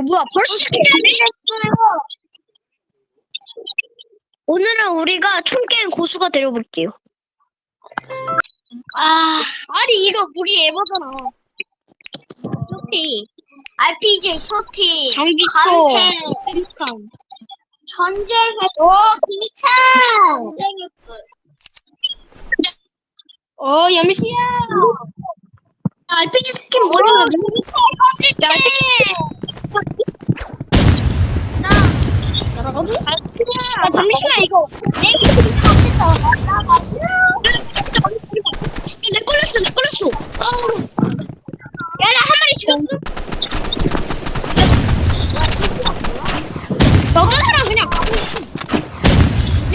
어 뭐야 벌써 시작했어요. 오늘은 우리가 총게임 고수가 되려볼게요. 아, 아니 이거 우리 에버잖아. 쇼티, RPG 쇼티, 전기초. 간태, 전쟁의 오 김희찬. 전쟁의 불. 어 염시야. RPG 스킨 뭐야? 야, 여러 분? 아, 잠시만 이거 내기 진짜 못했다. 나내 걸렸어, 내 걸렸어. 아우. 야, 나 한 마리 죽였어. 너가 사람 그냥 가고 있어. 네?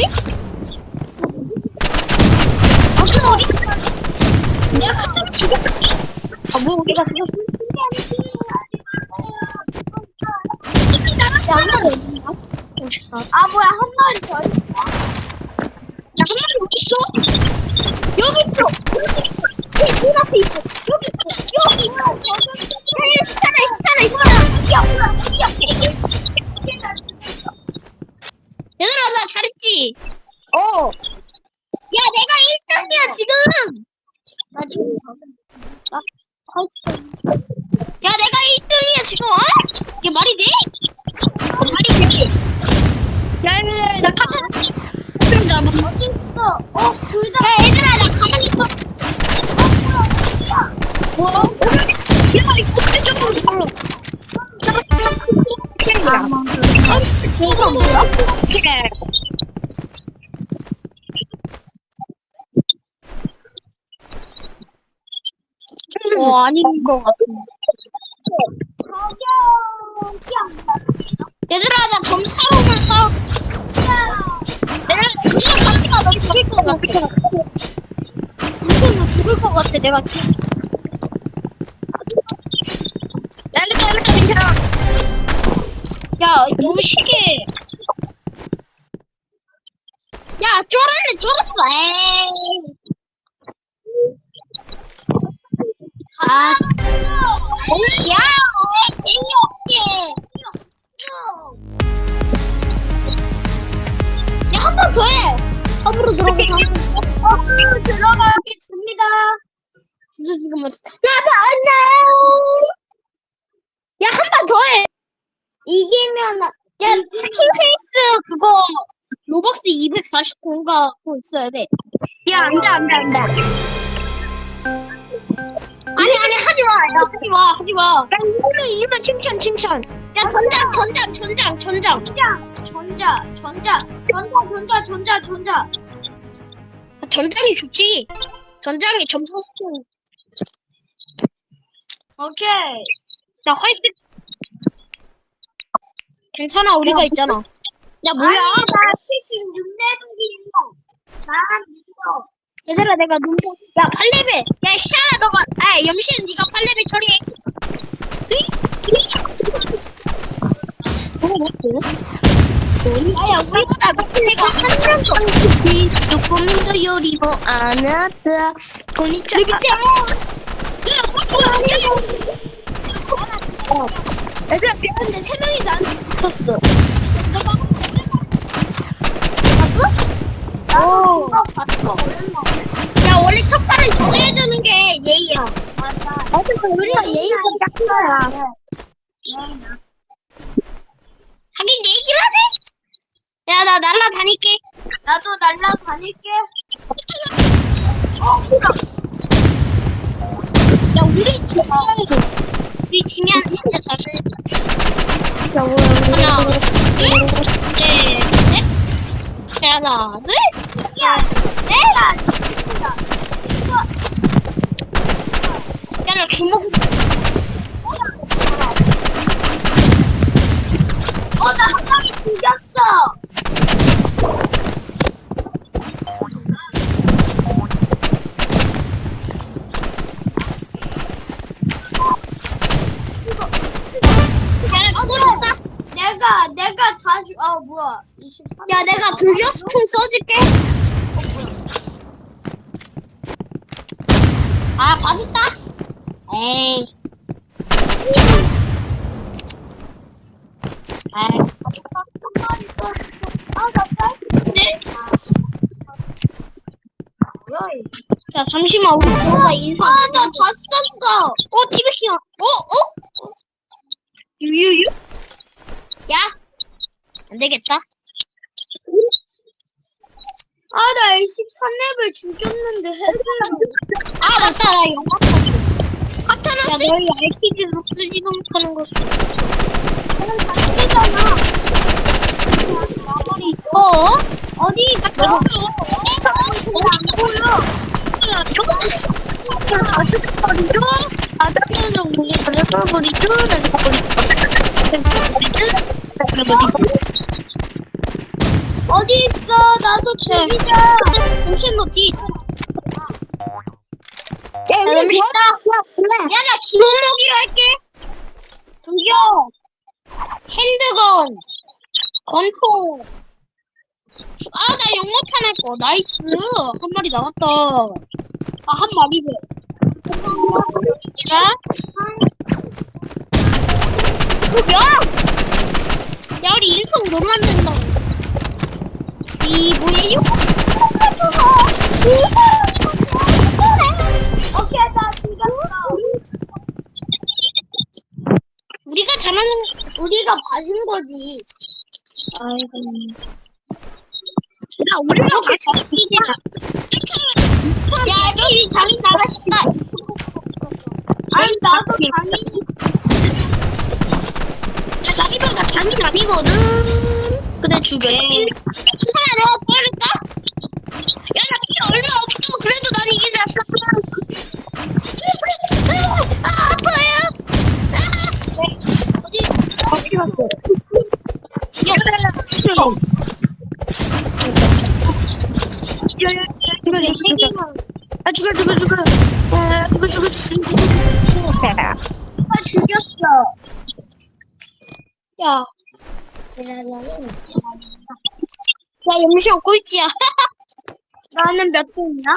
아까 어디? 내가 카타를 죽였어. 아, 뭐 우리가 죽였어? 아, 뭐야, 한 마리 더 있어. 야, 한 마리 어디 있어? 여기 있어. 여기 있어. 문 앞에 있어. 여기 있어. 여기 있어. 야, 있잖아, 있잖아, 있잖아. 여기 여기 여기. 얘들아, 나 잘했지? 어. 야, 내가 1등이야, 지금! 나 지금, 나, 야, 내가 1등이야, 지금, 어? 이게 말이 돼? 나 카타 좀 잡아. 어디 있어? 어, 둘 다. 야, 얘들아, 나 가만히 있어. 뭐? 야, 이거 뭐야? 오케이. 어, 아닌 것 같은데. 얘들아, 나 점사로만 싸 같아. 무슨 너 죽을 것 같아. 내가 지금. 야, 이렇게, 이렇게 괜찮아. 야, 무시게. 야, 쫄았네, 쫄았어. 에이. 아, 야, 왜 재미없게. 앞으로 들어가서. 앞으로 들어가겠습니다. 진짜 지금 뭐, 나도 안 나. 야, 한번더 해. 이기면 야 스킨 페이스 그거 로벅스 249가 고 있어야 돼. 야, 안 돼, 안 돼, 안 돼. 아니 아니 하지 마. 야 하지 마. 하지 마. 야, 이거는, 이거는 칭찬, 칭찬. 야 전장 전장 전장 전장. 전장 전장 전장 전장 전장 전장. 전장이 좋지. 전장이 점수 스킨. 오케이. 야 화이트. 괜찮아 우리가 있잖아. 야, 뭐야? 나 76레벨이야. 나 이거. 얘들아 내가 눈보 야 8레벨 야샤 너가 아 염신 네가 8레벨 처리해 아야 우리보다 애가 한 명도 없어 조금 더 요리고 안 왔다. 고니차. 우리 밑에 얘들아, 미안한데 세 명이 나한테 붙었어. 오. 야 원래 첫 판은 정해주는 게 예의야 맞아 맞아, 우리가 예의가 딱 거야. 하긴 얘기를 하지 야 나 날라다닐게. 나도 날라다닐게. 야, 우리 진짜 우리 지면 진짜 잘해 야, 뭐야, 하나 둘셋넷 하나 둘 셋 넷 야나 주먹. 어 나 한 마리 죽였어 야나 죽었다 내가 내가 다주아 뭐야 23. 야 내가 돌격수총 써줄게 아 받았다 에이 아, 네? 자, 잠시만, 우리 누가 인사. 아, 나 봤었어. 어, 티베키야. 어, 어? 유유유? 야, 안 되겠다. 아, 나 13렙을 죽였는데 헤드를. 아, 맞다, 나 영화 봤어. 카타나스? 야, 너희 RPG도 쓰지도 못하는 거 쓰지. 저는 다 쓰잖아. 어? 어디 갔다? 어? 안 보여. 어디 있어? 나도 죽이자. 동신 너 뒤. 야, 여기 있다. 야, 나 기본 먹이로 할게. 저기요. 핸드건. 건총. 아, 나 영어탄 할 거. 나이스. 한 마리 나왔다. 아, 한 마리래. 자. 야! 야, 우리 인성 너무 안 된다. 이 뭐예요? 오케이, 나 죽였어. 우리가 잘하는, 우리가 봐준 거지. 아이고. 야, 우리가 봐줬지. 야, 여기 장인 나가신다. 아니, 나도. 야, 나이보다 장인 아니거든. 근데 이기지 않았어. 아, 아파요. 어디? 어디 갔어? 야, 아, 야, 염시형 꼴찌야. 나는 몇 등이야?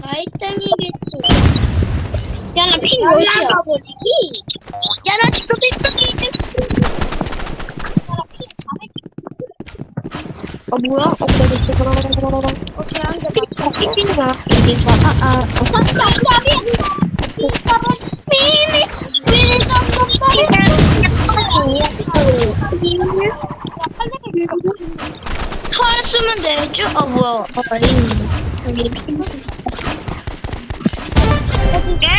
나이 땡이겠지. 야, 나핑 몇이야? 야, 나 지금 1등이 어 뭐야? 어 그래 됐어 그럼 그럼 그럼 그럼 오케이 한개 맞춰 핑핑 나 핑핑 아 아, 아. 어. 400. 아 뭐야? 아 여기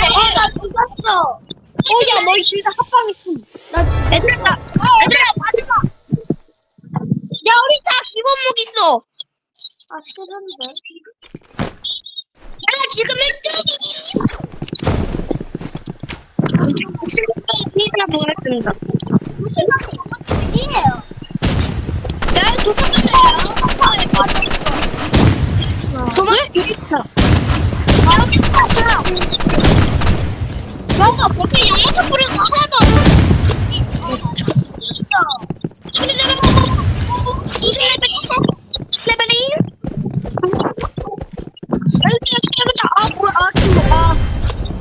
어, 나 죽었어. 어, 야, 너희 둘 다 합방했어. 나 진짜. 얘들아, 얘들아, 마지막. 야, 우리 다 기본목 있어. 아, 싫은데. 야, 지금 1등이. 우리가 보겠습니다. 우리가 이에요 야, 도망간다. 도망? 있어. 아, 여기 탔어요. 맞아, 근데 영어 소리가 하나도.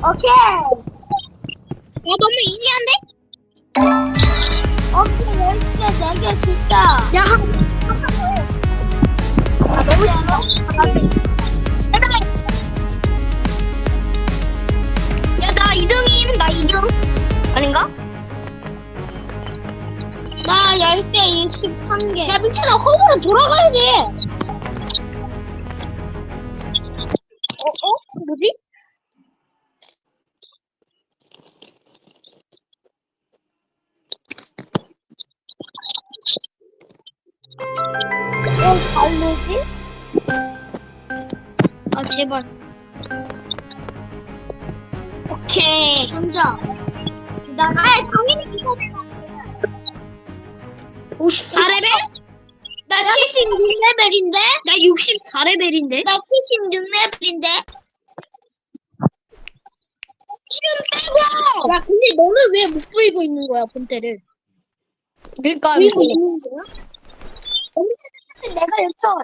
오케이. 야, 너무 이지한데? 오케이, 열쇠 네개 줄까? 야, 한, 아, 너무 잘해. 야, 나 2등임, 나 2등. 아닌가? 나 열쇠 63개. 야, 미친아, 허브로 돌아가야지. 제발. 오케이. 혼자. 나, 아, 당연히 이거 54레벨? 나 76레벨인데? 나 64레벨인데? 나 76레벨인데? 지금 빼고! 야, 근데 너는 왜 못 보이고 있는 거야, 본때를? 그러니까. 보이고 있는 거야? 내가 여쭤.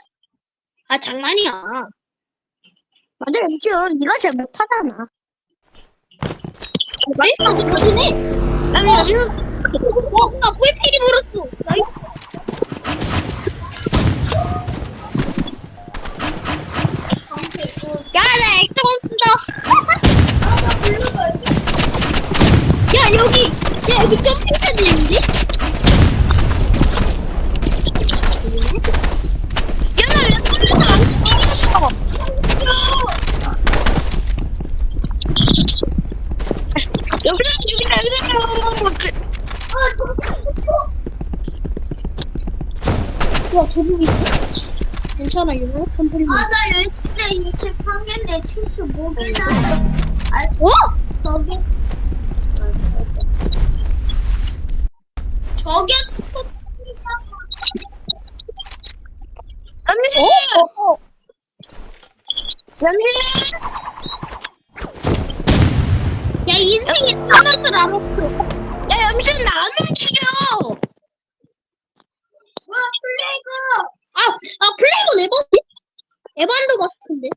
아, 장난이야. 맞아, 염치은 네가 제일 못하잖아. 맛있어, 거긴 해. 나 요즘 어, 나 뿔필이 물었어. 나이스. 야, 나 엑스건 쓴다. 야, 여기, 야, 여기 점핑 패드 있는데? 야, 나 랩터에서 안 떨어졌어. 여기서 죽이라, 여기서 그, 와, 저기 있어. 괜찮아, 이거. 컴플릿. 아, 나 예전에 23개인데 75개나. 어? 저기. 저게 또 잠시. 어? 잠시. 야, 인생이 사맛을 알았어. 야, 잠시 나면 죽여. 플레이그. 아, 아 플레이그 에반 에반더 가스인데.